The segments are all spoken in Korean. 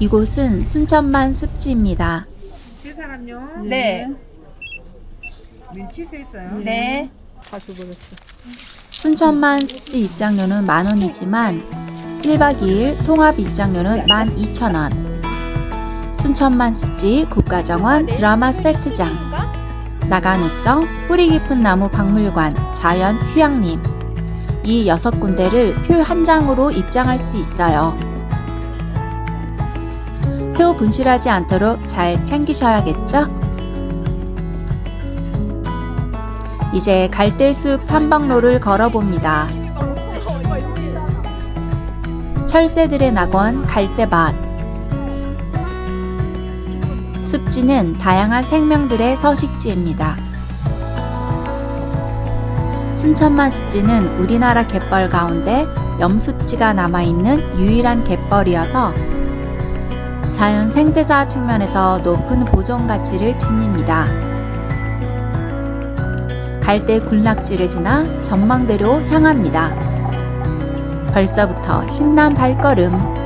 이곳은 순천만 습지입니다. 세 사람요. 네. 민치세 있어요. 네. 순천만 습지 입장료는 만 원이지만 1박 2일 통합 입장료는 12,000원. 순천만 습지 국가정원 드라마 세트장 나간 읍성 뿌리 깊은 나무 박물관 자연 휴양림 이 여섯 군데를 표 한 장으로 입장할 수 있어요. 표 분실하지 않도록 잘 챙기셔야겠죠? 이제 갈대숲 탐방로를 걸어봅니다. 철새들의 낙원 갈대밭. 습지는 다양한 생명들의 서식지입니다. 순천만 습지는 우리나라 갯벌 가운데 염습지가 남아있는 유일한 갯벌이어서 자연 생태사 측면에서 높은 보존 가치를 지닙니다. 갈대 군락지를 지나 전망대로 향합니다. 벌써부터 신난 발걸음.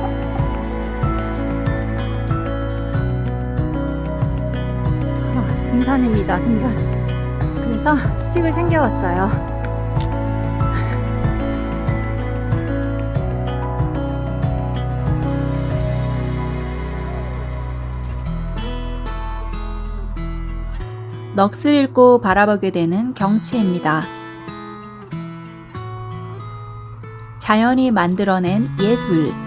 등산입니다, 등산. 그래서 스틱을 챙겨왔어요. 넋을 잃고 바라보게 되는 경치입니다. 자연이 만들어낸 예술.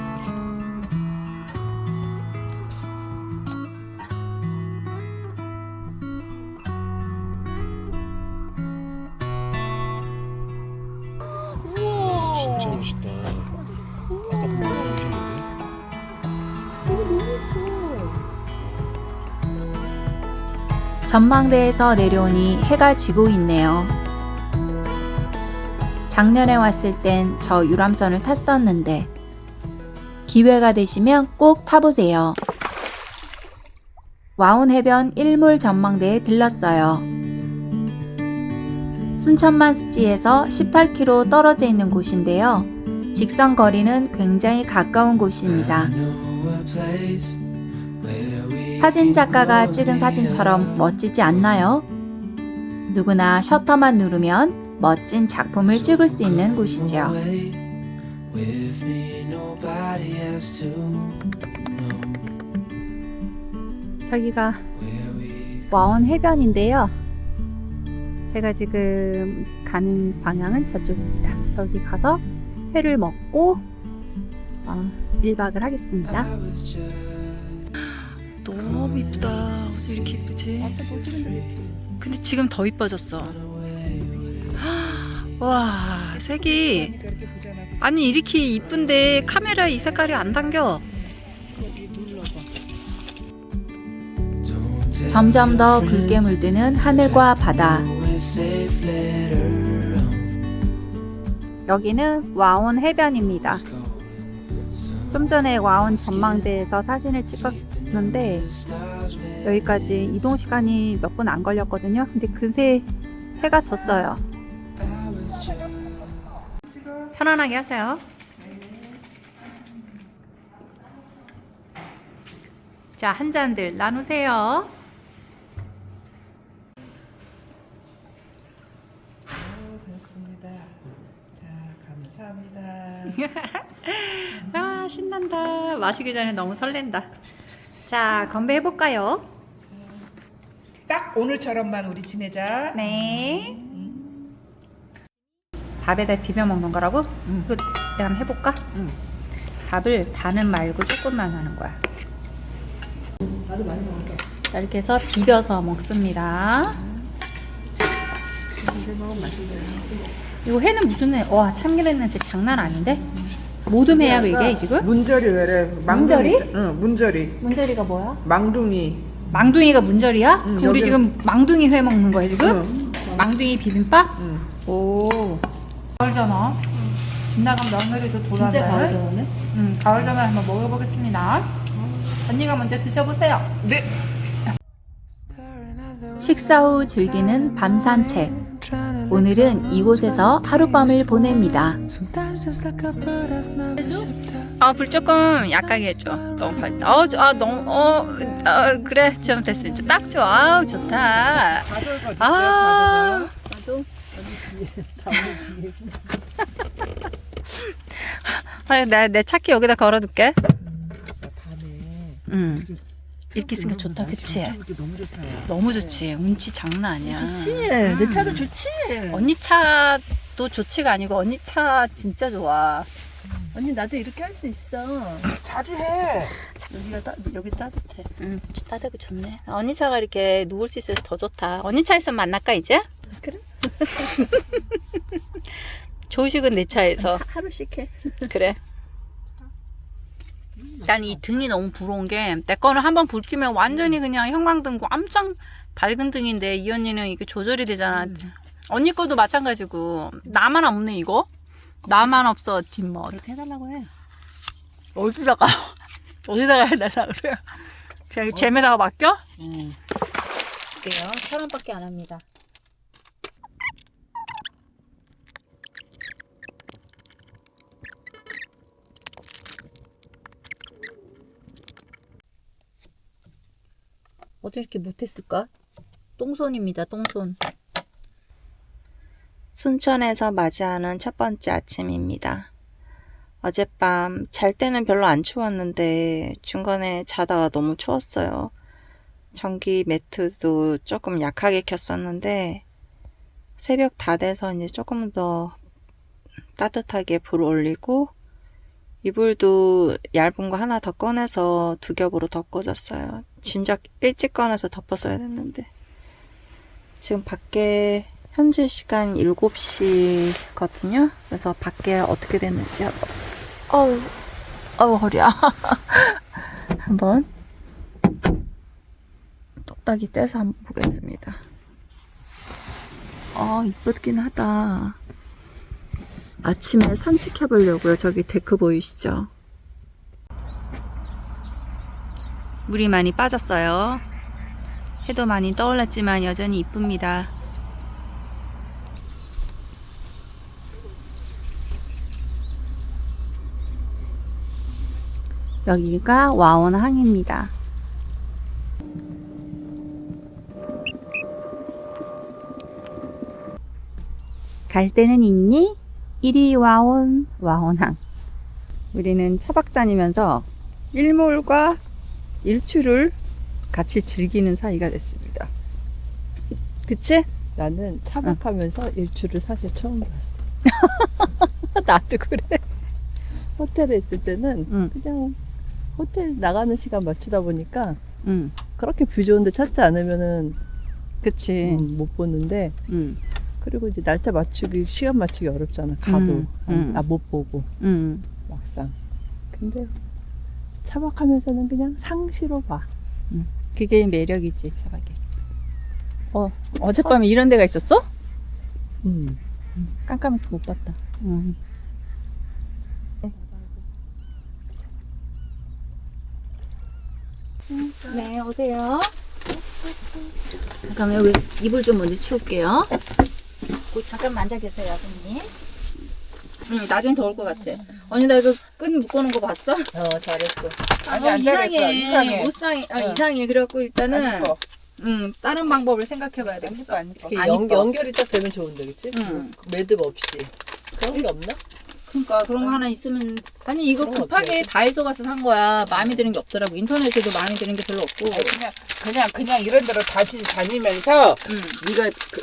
전망대에서 내려오니 해가 지고 있네요. 작년에 왔을 땐 저 유람선을 탔었는데 기회가 되시면 꼭 타보세요. 와온 해변 일몰 전망대에 들렀어요. 순천만 습지에서 18km 떨어져 있는 곳인데요. 직선 거리는 굉장히 가까운 곳입니다. 사진 작가가 찍은 사진처럼 멋지지 않나요? 누구나 셔터만 누르면 멋진 작품을 찍을 수 있는 곳이죠. 저기가 와온 해변인데요. 제가 지금 가는 방향은 저쪽입니다. 저기 가서 회를 먹고 어, 1박을 하겠습니다. 너무 이쁘다. 이렇게 이쁘지? 근데 지금 더 이뻐졌어. 와, 색이. 아니 이렇게 이쁜데 카메라에 이 색깔이 안 눌러서. 점점 더 붉게 물드는 하늘과 바다. 여기는 와온 해변입니다. 좀 전에 와온 전망대에서 사진을 찍었 는데 여기까지 이동 시간이 몇 분 안 걸렸거든요. 근데 금세 해가 졌어요. 편안하게 하세요. 자, 한 잔들 나누세요. 오, 됐습니다. 자, 감사합니다. 아, 신난다. 마시기 전에 너무 설렌다. 자, 건배해 볼까요? 딱 오늘처럼만 우리 지내자. 네. 밥에다 비벼 먹는 거라고? 응. 이거 내가 한번 해볼까? 응. 밥을 다는 말고 조금만 하는 거야. 나도 많이 먹을게. 자, 이렇게 해서 비벼서 먹습니다. 먹으면. 이거 회는 무슨 회? 와, 참기름 냄새 장난 아닌데? 모둠 회야, 그게 지금? 문절이 왜래? 문절이? 응, 문절이. 문절이가 뭐야? 망둥이. 망둥이가 문절이야? 응, 그럼 우리 지금 망둥이 회 먹는 거야, 지금? 응. 망둥이 비빔밥? 응. 오. 가을 전어. 집 나간 며느리도 돌아가는. 진짜 가을 전어네? 응, 가을 전어 한번 먹어보겠습니다. 언니가 먼저 드셔보세요. 네. 식사 후 즐기는 밤 산책. 오늘은 이곳에서 하룻밤을 보냅니다. 아, 불 조금 약하게 해줘. 너무 밝다. 어, 저- 아, 너무, 어, 어 그래. 좀 됐어. 이제 딱 좋아. 아우, 좋다. 아. 아, 내, 내 차키 여기다 걸어둘게. 음, 응. 이렇게 있으니까 좋다, 그치? 너무 좋다. 너무 좋지. 운치 장난 아니야. 내 차도 좋지. 언니 차도 좋지가 아니고 언니 차 진짜 좋아. 언니 나도 이렇게 할 수 있어. 자주 해. 여기가 따, 여기 따뜻해. 응, 따뜻하고 좋네. 언니 차가 이렇게 누울 수 있어서 더 좋다. 언니 차 있으면 만날까 이제? 그래. 조식은 내 차에서 하루씩 해. 그래. 난 이 등이 너무 부러운 게 내 거는 한번 불 켜면 완전히 그냥 형광등 엄청 밝은 등인데 이 언니는 이게 조절이 되잖아. 언니 거도 마찬가지고 나만 없네 이거. 나만 없어 뒷멋. 그렇게 해달라고 해. 어디다가 어디다가 해달라 그래요? 제 잼에다가 맡겨? 응. 볼게요. 천 원밖에 안 합니다. 어떻게 이렇게 못했을까? 똥손입니다, 똥손. 순천에서 맞이하는 첫 번째 아침입니다. 어젯밤 잘 때는 별로 안 추웠는데 중간에 자다가 너무 추웠어요. 전기 매트도 조금 약하게 켰었는데 새벽 다 돼서 이제 조금 더 따뜻하게 불 올리고 이불도 얇은 거 하나 더 꺼내서 두 겹으로 덮어줬어요. 진작 일찍 꺼내서 덮었어야 됐는데 지금 밖에 현재 시간 7시거든요. 그래서 밖에 어떻게 됐는지 어우 어우 허리야 한번 똑딱이 떼서 한번 보겠습니다. 아, 이쁘긴 하다. 아침에 산책해 보려고요. 저기 데크 보이시죠? 물이 많이 빠졌어요. 해도 많이 떠올랐지만 여전히 이쁩니다. 여기가 와원항입니다. 갈 데는 있니? 이리 와온 와온항. 우리는 차박 다니면서 일몰과 일출을 같이 즐기는 사이가 됐습니다. 그치? 나는 차박하면서 일출을 사실 처음 봤어. 나도 그래. 호텔에 있을 때는 응. 그냥 호텔 나가는 시간 맞추다 보니까 응, 그렇게 뷰 좋은데 찾지 않으면은 그치. 음, 못 보는데 응, 그리고 이제 날짜 맞추기 시간 맞추기 어렵잖아. 가도 음, 음. 아못 보고 응. 막상. 근데 차박하면서는 그냥 상시로 봐. 그게 매력이지, 차박이. 어, 어젯밤에 이런 데가 있었어? 음. 깜깜해서 못 봤다. 응. 네, 오세요. 잠깐만 여기 이불 좀 먼저 치울게요. 그 잠깐만 앉아 계세요, 아버님. 응, 나중에 더울 것 같아. 언니 나 이거 끈 묶어놓은 거 봤어? 어 잘했어. 아니 어, 안 잘했어. 이상해. 옷상이, 아, 응. 이상해. 그래갖고 일단은. 음, 다른 방법을 생각해봐야 안 되겠어. 안 이뻐. 그안 연, 이뻐. 연결이 딱 되면 좋은데 그치? 응. 그 매듭 없이 그런 게 없나? 그러니까 그런 거 하나 있으면 아니 이거 그런 거 급하게 어때요? 다이소 가서 산 거야. 마음에 드는 게 없더라고. 인터넷에도 마음에 드는 게 별로 없고. 아니, 그냥 그냥 그냥 이런 데로 다시 다니면서 음. 네가 그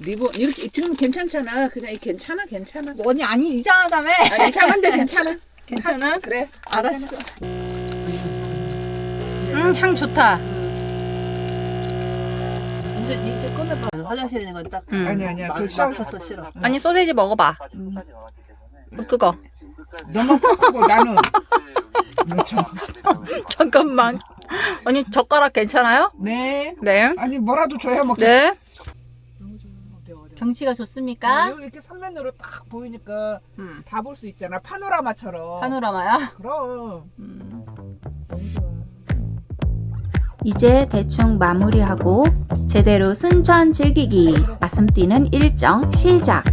리본 이렇게 지금 괜찮잖아. 그냥 이 괜찮아 괜찮아. 뭐 언니 아니 이상하다며. 아, 이상한데 괜찮아. 괜찮아? 그래. 알았어. 음, 향 좋다. 근데 이제 꺼내봐. 화장실에 있는 건 딱. 음. 아니 아니야. 그 셔서 싫어. 아니 소세지 먹어봐. 그거. 너만 꺾고 나는 너 참. 잠깐만. 언니 젓가락 괜찮아요? 네. 네. 아니 뭐라도 줘야 먹지. 네. 경치가 좋습니까? 여기 이렇게 삼면으로 딱 보이니까 음. 다 볼 수 있잖아. 파노라마처럼. 파노라마야? 그럼 음. 너무 좋아. 이제 대충 마무리하고 제대로 순천 즐기기 가슴 뛰는 일정 시작.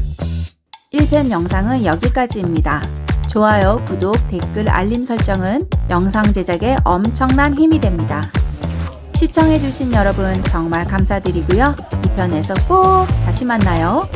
1편 영상은 여기까지입니다. 좋아요, 구독, 댓글, 알림 설정은 영상 제작에 엄청난 힘이 됩니다. 시청해주신 여러분 정말 감사드리고요. 2편에서 꼭 다시 만나요.